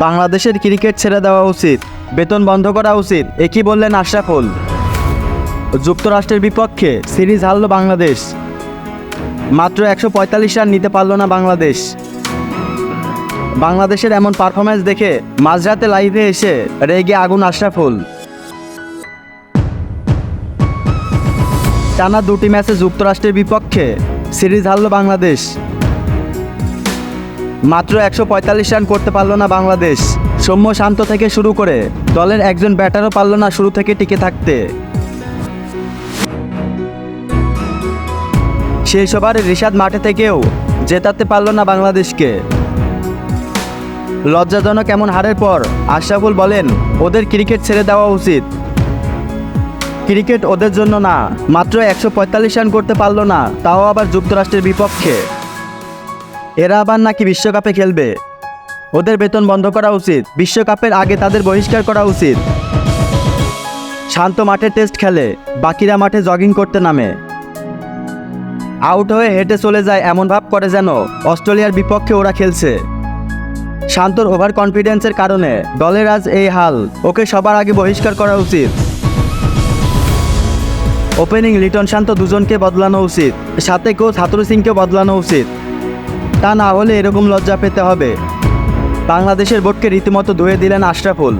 বাংলাদেশের ক্রিকেট ছেড়ে দেওয়া উচিত, বেতন বন্ধ করা উচিত, একই বললেন আশরাফুল। যুক্তরাষ্ট্রের বিপক্ষে সিরিজ হারল বাংলাদেশ। মাত্র একশো পঁয়তাল্লিশ রান নিতে পারল না বাংলাদেশ। বাংলাদেশের এমন পারফরম্যান্স দেখে মাঝরাতে লাইভে এসে রেগে আগুন আশরাফুল। টানা দুটি ম্যাচে যুক্তরাষ্ট্রের বিপক্ষে সিরিজ হারল বাংলাদেশ। মাত্র একশো পঁয়তাল্লিশ রান করতে পারল না বাংলাদেশ। সৌম্য শান্ত থেকে শুরু করে দলের একজন ব্যাটারও পারল না শুরু থেকে টিকে থাকতে। সেই সবার রিশাদ মাঠে থেকেও জেতাতে পারল না বাংলাদেশকে। লজ্জাজনক এমন হারের পর আশরাফুল বলেন, ওদের ক্রিকেট ছেড়ে দেওয়া উচিত। ক্রিকেট ওদের জন্য না, মাত্র একশো পঁয়তাল্লিশ রান করতে পারল না, তাও আবার যুক্তরাষ্ট্রের বিপক্ষে। এরা আবার নাকি বিশ্বকাপে খেলবে? ওদের বেতন বন্ধ করা উচিত। বিশ্বকাপের আগে তাদের বহিষ্কার করা উচিত। শান্ত মাঠে টেস্ট খেলে, বাকিরা মাঠে জগিং করতে নামে। আউট হয়ে হেঁটে চলে যায় এমন ভাব করে যেন অস্ট্রেলিয়ার বিপক্ষে ওরা খেলছে। শান্তর ওভার কনফিডেন্সের কারণে দলের আজ এই হাল। ওকে সবার আগে বহিষ্কার করা উচিত। ওপেনিং লিটন শান্ত দুজনকে বদলানো উচিত। সাথে কোচ হাতুরু সিংকে বদলানো উচিত। তা না হলে এরকম লজ্জা পেতে হবে। বাংলাদেশের বোর্ডকে রীতিমতো ধুয়ে দিলেন আশরাফুল।